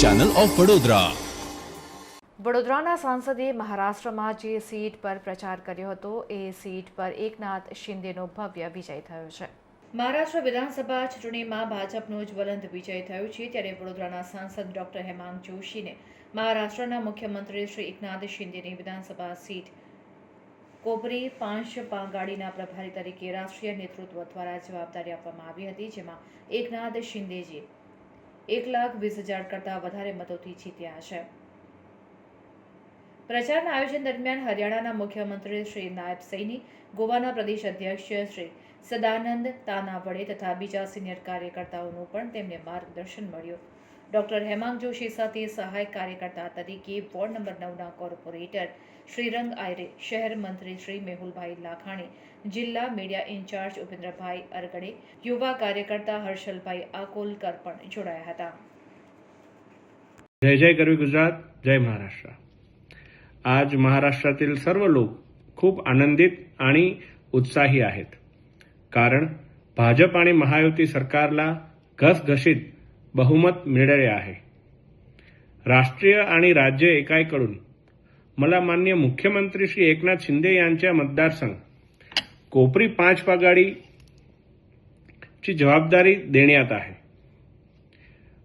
Channel of Vadodara વડોદરાના સાંસદે મહારાષ્ટ્રમાં જે સીટ પર પ્રચાર કર્યો હતો એ સીટ પર એકનાથ શિંદેનો ભવ્ય વિજય થયો છે. મહારાષ્ટ્ર વિધાનસભા ચૂંટણીમાં ભાજપનો જ્વલંત વિજય થયો છે ત્યારે વડોદરાના સાંસદ ડોક્ટર હેમાંગ જોશીને મહારાષ્ટ્રના મુખ્યમંત્રી શ્રી એકનાથ શિંદેની વિધાનસભા સીટ. કોબરી પાંચ પાંગાડીના પ્રભારી તરીકે રાષ્ટ્રીય નેતૃત્વ દ્વારા જવાબદારી આપવામાં આવી હતી જેમાં એકનાથ શિંદેજી એક લાખ વીસ હજાર કરતાં વધારે મતોથી જીત્યા છે. પ્રચારના આયોજન દરમિયાન હરિયાણાના મુખ્યમંત્રી શ્રી નાયબ સૈની, ગોવાના પ્રદેશ અધ્યક્ષ શ્રી સદાનંદ તાનાવડે તથા બીજા સિનિયર કાર્યકર્તાઓનું પણ તેમને માર્ગદર્શન મળ્યું. ડોક્ટર હેમાંગ જોશી સાથે સહાયક કાર્યકર્તા તરીકે વોર્ડ નંબર નવના કોર્પોરેટર શ્રીરંગ આયરે શહેર મંત્રી શ્રી મેહુલભાઈ લાખાણી જિલ્લા મીડિયા ઇન્ચાર્જ ઉપેન્દ્રભાઈ અરગડે યુવા કાર્યકર્તા હર્ષલભાઈ આકોલકર પણ જોડાયા હતા जय जय करवी गुजरात जय महाराष्ट्र आज महाराष्ट्रातील सर्व लोक खूप आनंदित आणि उत्साही आहेत कारण भाजप आणि महायुती सरकारला घसघशीत बहुमत मिळाले आहे. राष्ट्रीय आणि राज्य एकाईकडून मला मान्य मुख्यमंत्री श्री एकनाथ शिंदे यांच्या मतदारसंघ कोपरी पाच ची जबाबदारी देण्यात आहे.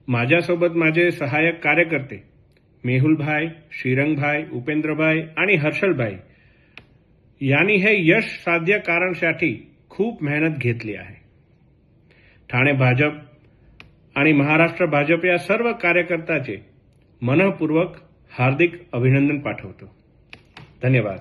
माझ्यासोबत माझे सहाय्यक कार्यकर्ते मेहुलभाई श्रीरंगभाई उपेंद्रभाई आणि हर्षलभाई यांनी हे यश साध्य कारणसाठी खूप मेहनत घेतली आहे. ठाणे भाजप आणि महाराष्ट्र भाजप या सर्व कार्यकर्त्याचे मनपूर्वक हार्दिक अभिनंदन पाठवतो. धन्यवाद.